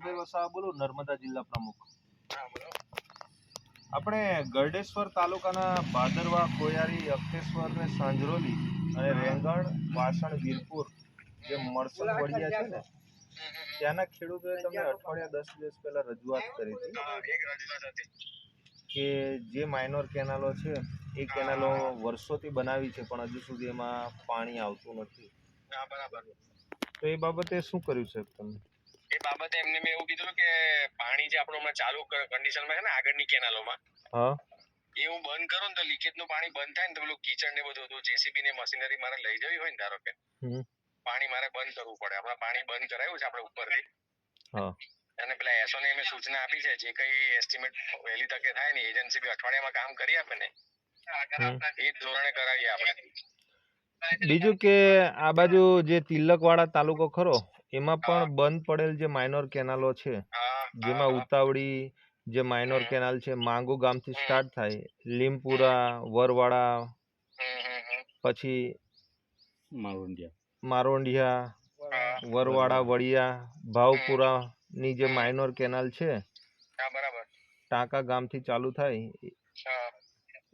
કિશનભાઈ વસાવા બોલો નર્મદા જિલ્લા પ્રમુખ. આપણે ગરડેશ્વર તાલુકાના ભાદરવા કોયારી અક્ષેશ્વર ને સાંજરોલી અને રેંગણ વાસણ વીરપુર જે મરસદ વડિયા છે ને ત્યાંના ખેડૂતોએ તમને અઠવાડિયા દસ દિવસ પહેલા રજૂઆત કરી હતી કે જે માઇનોર કેનાલો છે એ કેનાલો વર્ષોથી બનાવી છે પણ હજુ સુધી એમાં પાણી આવતું નથી. તો એ બાબતે શું કર્યું છે તમે? એ બાબતે એમને મેં એવું કીધું કે પાણી જે આપણું હમણાં ચાલુ કન્ડિશનમાં છે ને આગળની કેનાલોમાં હા. એ હું બંધ કરું ને તો લીકેજનું પાણી બંધ થાય ને તો પેલું કીચડ ને બધું હતું જેસીબી ને મશીનરી મારે લઈ જવી હોય ને ધારો કે. પાણી મારે બંધ કરવું પડે. આપણે પાણી બંધ કરાયું છે આપણે ઉપરથી. અને પેલા એસો ને મેં સૂચના આપી છે જે કઈ એસ્ટિમેટ વહેલી તકે થાય ને એજન્સી બી અઠવાડિયામાં કામ કરી આપે ને. એ જ ધોરણે કરાવીએ આપણે. બીજું કે આ બાજુ જે તિલકવાડા તાલુકો ખરો એમાં પણ બંધ પડેલ જે માઇનોર કેનાલો છે જેમાં ઉતાવળી જે માઇનોર કેનાલ છે માંગુ ગામથી સ્ટાર્ટ થાય લીમપુરા વરવાડા પછી મારુંડિયા મારોંડિયા વરવાડા વડિયા ભાવપુરા ની જે માઇનોર કેનાલ છે બરાબર. ટાંકા ગામથી ચાલુ થાય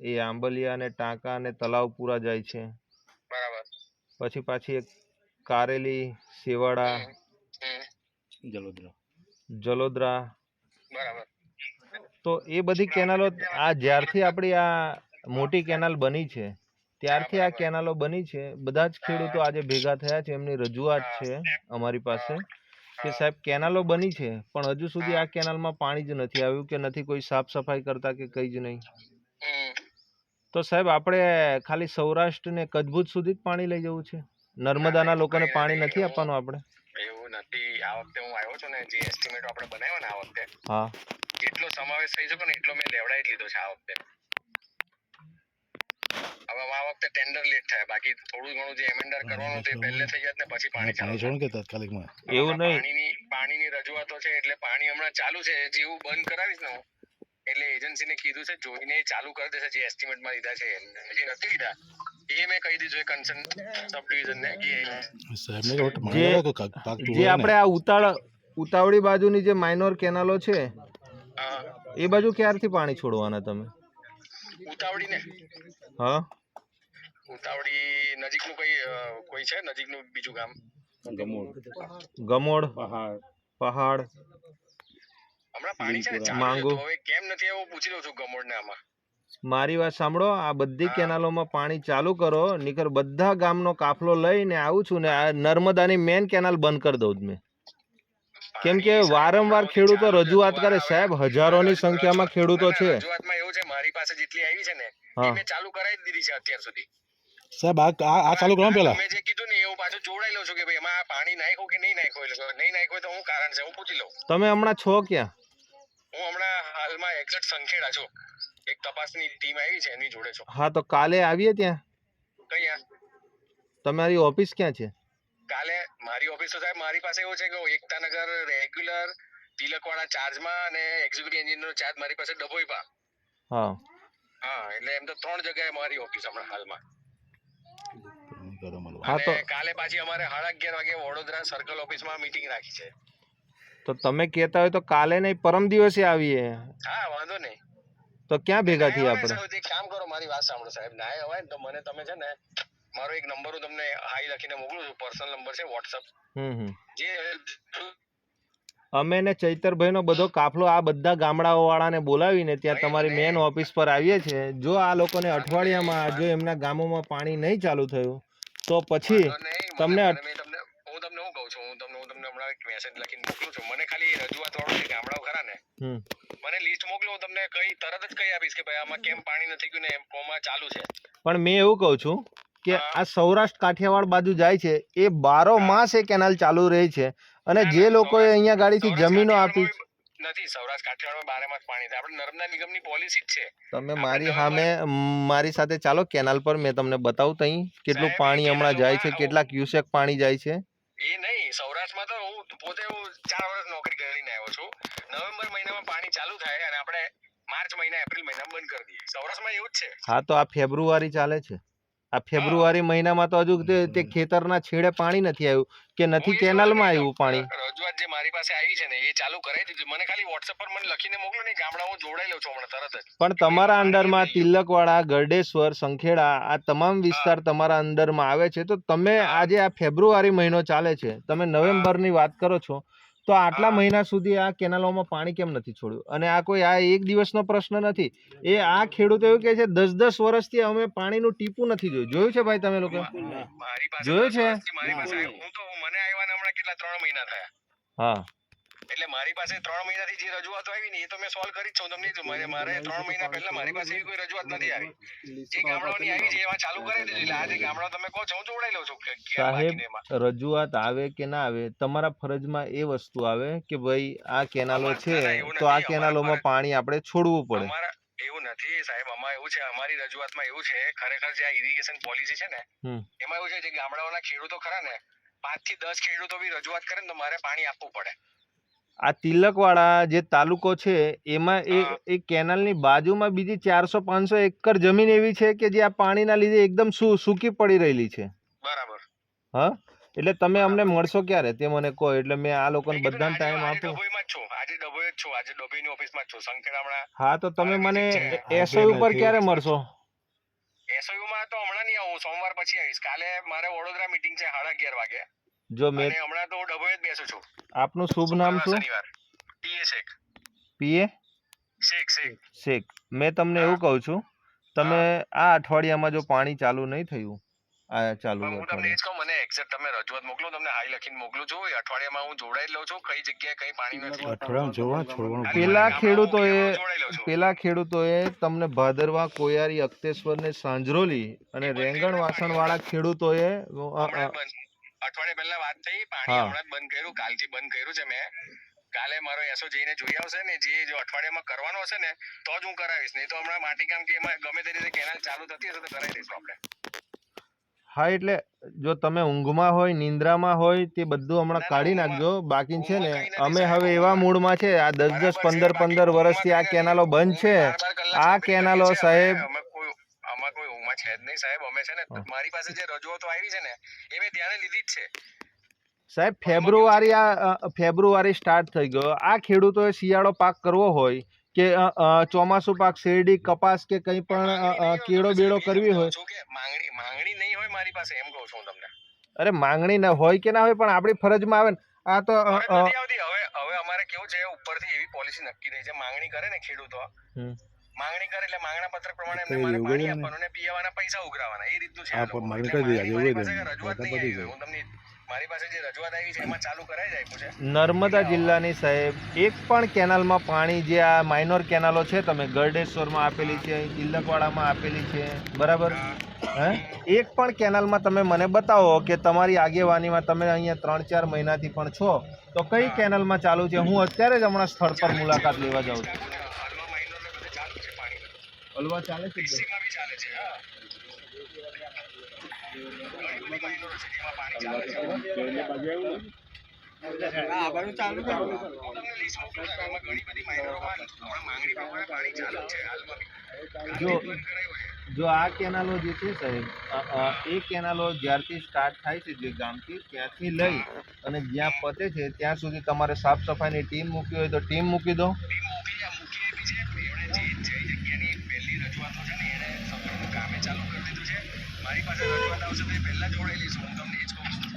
એ આંબલિયા અને ટાંકા અને તલાવપુરા જાય છે. પછી પાછી એક કારેલી સેવાડા જલોદરા. જલોદરા. બરાબર. તો એ બધી કેનાલો આ જ્યારથી આપણી આ મોટી કેનાલ બની છે ત્યારથી આ કેનાલો બની છે બધા જ ખેડૂતો આજે ભેગા થયા છે એમની રજૂઆત છે અમારી પાસે કે સાહેબ કેનાલો બની છે પણ હજુ સુધી આ કેનાલમાં પાણી જ નથી આવ્યું કે નથી કોઈ સાફ સફાઈ કરતા કે કંઈ જ નહીં. તો સાહેબ આપણે ખાલી સૌરાષ્ટ્ર ને કચ્છભુજ સુધી જ પાણી લઈ જવું છે? નર્મદાના લોકોને પાણી નથી આપવાનું આપણે? એવું નથી. આ વખતે હું આવ્યો છું ને જે એસ્ટિમેટ આપણે બનાવ્યો ને આ વખતે હા. જેટલો સમાવેશ થઈ શકે ને એટલો મેં લેવડાવી લીધો છે આ વખતે. હવે આ વખતે ટેન્ડર લેટ થાય. બાકી થોડું ઘણું જે એમેન્ડર કરવાનું તે પહેલે થઈ જાય ને પછી પાણી ચાલુ પાણી છોડ કે તાત્કાલિકમાં. એવું નહીં. પાણીની પાણીની રજૂઆતો છે એટલે પાણી હમણાં ચાલુ છે. જેવું બંધ કરાવીશ ને હું એટલે એજન્સીને કીધું છે જોઈને ચાલુ કરી દેશે જે એસ્ટિમેટમાં લીધા છે એમને. હજી નથી લીધા. એ મેં કહી દીધું કન્સર્ન સબ ડિવિઝનને કે સાહેબને કે વટ જે- પાક આપણે આ ઉતાળ ઉતાવળી બાજુની જે માઇનોર કેનાલો છે એ બાજુ ક્યારથી પાણી છોડવાના તમે? ઉતાવળી ને? હા? ઉતાવળી નજીકનું કઈ કોઈ છે? નજીકનું બીજું ગામ? ગમોડ. ગમોડ? પહાડ. પહાડ? હમણાં પાણી છે ને માંગુ. હવે કેમ નથી? એવું પૂછી લઉં છું ગમોડ ને આમાં. મારી વાત સાંભળો આ બધી કેનાલોમાં પાણી ચાલુ કરો નીકળ બધા ગામનો કાફલો લઈને આવું છું ને આ નર્મદાની મેન કેનાલ બંધ કરી દઉં મેં. કેમ કે વારંવાર ખેડૂતો રજૂઆત કરે સાહેબ હજારોની સંખ્યામાં ખેડૂતો છે. રજૂઆતમાં એવું છે મારી પાસે જેટલી આવી છે ને એ મેં ચાલુ કરાવી દીધી છે અત્યાર સુધી. સાહેબ આ આ આ ચાલુ કરો પેલા. મેં જે કીધું ને એવું પાછું જોડાઈ લઉં છું કે ભાઈ એમાં પાણી નાખ્યું કે નહીં નાખ્યું? એટલે નહીં નાખ્યું તો હું કારણ છે? હું પૂછી લઉં. તમે હમણાં છો ક્યાં? હું હમણાં હાલમાં એક્ઝેક્ટ સંખેડા છું. એક તપાસની ટીમ આવી છે એની જોડે છો. હા તો કાલે આવીએ ત્યાં? કઈ તમારી ઓફિસ ક્યાં છે? કાલે મારી ઓફિસ તો સાહેબ મારી પાસે એવું છે કે એકતાનગર રેગ્યુલર તિલકવાળા ચાર્જમાં અને એક્ઝિક્યુટિવ એન્જિનિયરનો ચાર્જ મારી પાસે ડભોઈપા હા. હા એટલે એમ તો ત્રણ જગ્યાએ મારી ઓફિસ હમણાં હાલમાં. હા તો કાલે પાછી અમારે સાડા અગિયાર વાગે વડોદરા સર્કલ ઓફિસમાં મીટિંગ રાખી છે. તો તમે કહેતા હોય તો કાલે નહીં પરમ દિવસે આવીએ. હા વાંધો નહીં. તો ક્યાં ભેગા થઈએ આપણે? એક કામ કરો મારી વાત સાંભળો સાહેબ. ના આવે ને તો મને તમે છે ને મારો એક નંબર હું તમને હાઈ લખીને મોકલું છું. પર્સનલ નંબર છે વોટ્સઅપ હમ હમ. જે અમે ને ચૈતરભાઈનો બધો કાફલો આ બધા ગામડાઓ વાળાને બોલાવીને ત્યાં તમારી મેન ઓફિસ પર આવીએ છીએ. જો આ લોકોને અઠવાડિયામાં જો એમના ગામોમાં પાણી નહીં ચાલુ થયું તો પછી તમને હું તમને હું કહું છું? હું તમને હું તમને હમણાં એક મેસેજ લખીને મોકલું છું. મને ખાલી રજૂઆત વાળો ગામડાઓ ખરા ને. લિસ્ટ મોકલો હું તમને કઈ તરત જ કહી આપીશ કે ભાઈ આમાં કેમ પાણી નથી ગયું ને એમ કોમાં ચાલુ છે. પણ મેં એવું કહું છું કે આ સૌરાષ્ટ્ર કાઠિયાવાડ બાજુ જાય છે એ બારો માસ એ કેનાલ ચાલુ રહે છે અને જે લોકોએ અહીંયા ગાડીથી જમીનો આપી નથી સૌરાષ્ટ્ર કાઠિયાવાડમાં બારે માસ પાણી છે આપણે નર્મદા નિગમની પોલિસી જ છે. તમે મારી સામે મારી સાથે ચાલો કેનાલ પર મેં તમને બતાવું તઈ કેટલું પાણી હમણાં જાય છે કેટલા ક્યુસેક પાણી જાય છે. એ નહીં સૌરાષ્ટ્રમાં તો હું પોતે હું ચાર વર્ષ નોકરી કરીને આવ્યો છું નવેમ્બર મહિનામાં પાણી ચાલુ થાય અને આપણે માર્ચ મહિના એપ્રિલ મહિના બંધ કરી દઈએ સૌરાષ્ટ્રમાં એવું જ છે. હા તો આ ફેબ્રુઆરી ચાલે છે. આ ફેબ્રુઆરી મહિનામાં તો હજુ તે તે ખેતરના છેડે પાણી નથી આવ્યું કે નથી કેનાલમાં આવ્યું પાણી? રજૂઆત જે મારી પાસે આવી છે ને એ ચાલુ કરાવી દીધી મને ખાલી વોટ્સએપ પર મને લખીને મોકલો ને ગામડા હું જોડાઈ લઉં છું હમણાં તરત જ. પણ તમારા અંડરમાં તિલકવાડા ગરડેશ્વર સંખેડા આ તમામ વિસ્તાર તમારા અંડરમાં આવે છે. તો તમે આજે આ ફેબ્રુઆરી મહિનો ચાલે છે. તમે નવેમ્બરની વાત કરો છો. તો આટલા મહિના સુધી આ કેનાલોમાં પાણી કેમ નથી છોડ્યું? અને આ કોઈ આ એક દિવસનો પ્રશ્ન નથી. એ આ ખેડૂતો એવું કહે છે દસ દસ વર્ષથી અમે પાણીનું ટીપું નથી જોયું. જોયું છે ભાઈ તમે લોકો? મા- મારી પાસે જોયું છે? હું. એટલે મારી પાસે ત્રણ મહિનાથી જે રજૂઆતો આવી ને એ તો મેં સોલ્વ કરી જ છું. તમને. મારે મારે ત્રણ મહિના પહેલા મારી પાસે એવી કોઈ રજૂઆત નથી આવી. જે ગામડાઓની આવી છે. એમાં ચાલુ કરી દીધી. એટલે આજે ગામડા તમે કહો છો હું જોડાઈ લઉં છું સાહેબ રજૂઆત આવે કે ના આવે તમારા ફરજમાં એ વસ્તુ આવે કે ભાઈ આ કેનાલો છે એવું તો આ નથી. કેનાલોમાં પાણી આપણે છોડવું પડે. અમારા એવું નથી સાહેબ આમાં એવું છે અમારી રજૂઆતમાં એવું છે ખરેખર જે આ ઇરિગેશન પોલિસી છે ને એમાં એવું છે જે ગામડાઓના ખેડૂતો ખરા ને પાંચથી દસ ખેડૂતો બી રજૂઆત કરે ને તો મારે પાણી આપવું પડે. આ તિલકવાળા જે તાલુકો છે એમાં એ. એ કેનાલની બાજુમાં બીજી ચારસો પાંચસો એકર જમીન એવી છે કે જે આ પાણીના લીધે એકદમ સુ સૂકી પડી રહેલી છે. બરાબર. હા? એટલે તમે અમને મળશો ક્યારે? તે મને કહો એટલે મેં આ લોકોને બધા બધાને ટાઈમ આપું. જ છું. આજે ડભોઈ જ છું. આજે ડભોઈની ઓફિસમાં જ છું. સંખેડા હમણાં હા તો તમે મને meeting એસઓ ઉપર ક્યારે મળશો? એસઓયુ માં તો હમણાં નહીં આવું. સોમવાર પછી આવીશ. કાલે મારે વડોદરા મીટિંગ છે સાડા અગિયાર વાગે. જો મેં હમણાં તો હું જ બેસું છું. આપનું શુભ નામ શું? પીએ શેખ. પીએ? શેખ શેખ. શેખ. મેં તમને એવું કહું છું તમે આ અઠવાડિયામાં જો પાણી ચાલુ નહીં થયું આ ચાલુ હું તમને એ જ કહું મને એક્ઝેક્ટ તમે રજૂઆત મોકલો તમને હાઈ લખીને મોકલું છું. અઠવાડિયામાં હું જોડાઈ લઉં છું કઈ જગ્યાએ કઈ પાણી નથી. અઠવાડિયામાં જોવાનું છોડવાનું પેલા ખેડૂતોએ જોડાઈ લઉં છું. પેલા ખેડૂતોએ તમને ભાદરવા કોયારી અક્તેશ્વર ને સાંજરોલી અને રેંગણ વાસણ વાળા ખેડૂતોએ અઠવાડિયા પહેલા વાત થઈ પાણી હા. હમણાં જ બંધ કર્યું કાલથી બંધ કર્યું છે મેં કાલે મારો એસો જઈને જોઈ આવશે ને જે જો અઠવાડિયામાં કરવાનો હશે ને તો જ હું કરાવીશ નહીં તો હમણાં માટી કામ કે એમાં ગમે તે રીતે કેનાલ ચાલુ થતી હશે તો કરાવી દઈશું આપણે હા એટલે જો તમે ઊંઘમાં હોય નિંદ્રામાં હોય તે બધું હમણાં ના, કાઢી ઊંઘમાં- નાખજો બાકી છે ને ઊંઘમાં કંઈ નથી અમે સાહેબ, હવે એવા મૂડમાં છે આ દસ દસ છે, પંદર બાકી પંદર ઊંઘમાં વર્ષથી આ કંઈ કેનાલો નથી. બંધ છે બાર બાર કલાક આ કેનાલો છીએ. સાહેબ અમે ઊંઘમાં છે જ નહીં સાહેબ. અમે છે ને મારી પાસે જે રજૂઆતો આવી છે ને એ મેં ધ્યાને લીધી જ છે. સાહેબ ફેબ્રુઆરી આ ફેબ્રુઆરી સ્ટાર્ટ થઈ ગયો. આ ખેડૂતોએ શિયાળો પાક કરવો હોય કે ચોમાસું પાક શેરડી કપાસ કે કંઈ પણ કેળો બેળો કરવી હોય. માંગણી માંગણી નહીં હોય મારી પાસે એમ કહું છું તમને. અરે માંગણી ના હોય કે ના હોય પણ આપણી ફરજમાં આવે ને. આ તો હવે હવે અમારે કેવું છે ઉપરથી એવી પોલિસી નક્કી થઈ છે. માંગણી કરે ને ખેડૂતો. માંગણી કરે એટલે માંગણા પત્રક પ્રમાણે એમને મારે પાણી આપવાનું ને પીવાના પૈસા ઉઘરાવાના એ રીતનું છે આ માંગણી કરી દીધી, રજૂઆત નહીં આવી હું તમને મારી પાસે જે રજૂઆત આવી છે એમાં ચાલુ કરાઈ જાય છે. નર્મદા જિલ્લાની સાહેબ એક પણ કેનાલમાં પાણી જે આ માઇનોર કેનાલો છે તમે ગરડેશ્વરમાં આપેલી છે અહીં આપેલી છે બરાબર? હે. એક પણ કેનાલમાં તમે મને બતાવો કે તમારી આગેવાનીમાં તમે અહીંયા ત્રણ ચાર મહિનાથી પણ છો તો કઈ કેનાલમાં ચાલુ છે? હું અત્યારે જ હમણાં સ્થળ પર મુલાકાત લેવા જાઉં છું હાલમાં minor ને બધે ચાલુ છે પાણી હલવા ચાલે છે. જો. જો આ કેનાલો જે છે સાહેબ એ કેનાલો જ્યારથી સ્ટાર્ટ થાય છે જે ગામથી ત્યાંથી લઈ અને જ્યાં પતે છે ત્યાં સુધી તમારે સાફ સફાઈની ટીમ મૂકવી હોય તો ટીમ મૂકી દો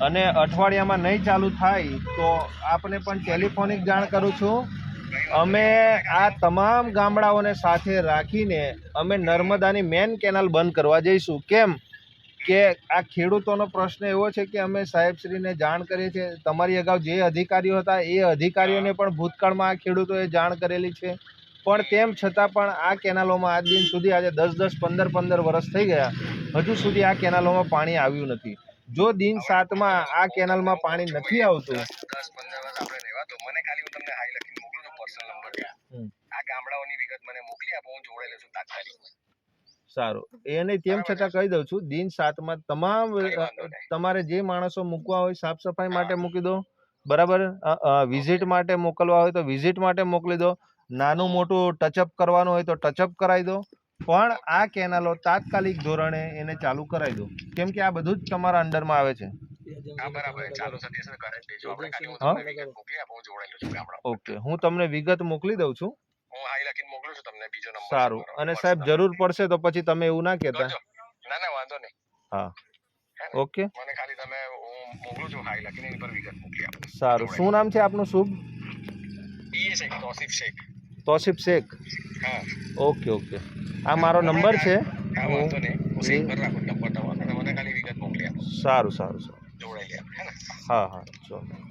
અને અઠવાડિયામાં નહીં ચાલુ થાય તો આપને પણ ટેલિફોનિક જાણ કરું છું. અમે આ તમામ ગામડાઓને સાથે રાખીને અમે નર્મદાની મેન કેનાલ બંધ કરવા જઈશું. કેમ કે આ ખેડૂતોનો પ્રશ્ન એવો છે કે અમે સાહેબશ્રીને જાણ કરીએ છીએ. તમારી અગાઉ જે અધિકારીઓ હતા એ અધિકારીઓને પણ ભૂતકાળમાં આ ખેડૂતોએ જાણ કરેલી છે. પણ તેમ છતાં પણ આ કેનાલોમાં આજ દિન સુધી આજે દસ દસ પંદર પંદર વર્ષ થઈ ગયા. હજુ સુધી આ કેનાલોમાં પાણી આવ્યું નથી. જો દિન સાતમાં આ કેનાલમાં પાણી નથી આવતું સારું. એને તેમ છતાં કહી દઉં છું દિન સાતમાં તમામ. તમારે જે માણસો મૂકવા હોય સાફ સફાઈ માટે મૂકી દો. બરાબર? વિઝિટ માટે મોકલવા હોય તો વિઝિટ માટે મોકલી દો. નાનું મોટું ટચઅપ કરવાનું હોય તો ટચઅપ કરાવી દો. પણ આ કેનાલો તાત્કાલિક ધોરણે એને ચાલુ કરાવી દો. કેમ કે આ બધું જ તમારા અંડરમાં આવે છે. ઓકે હું? તમને વિગત મોકલી દઉં છું. હું હાઈ લખીને મોકલું છું તમને. બીજો સારું. અને સાહેબ જરૂર પડશે તો પછી તમે એવું ના કહેતા. ના ના વાંધો નહીં. હા. ઓકે. મને ખાલી તમે હું મોકલું છું હાઈ લખીને એની પર વિગત મોકલી આપો. સારું. શું નામ છે આપનું શુભ? ઈએ શેખ તોસિફ શેખ. તોસીફ શેખ? હા. Okay okay. આ મારો નંબર છે? સારું સારું સારું. હા હા ચાલો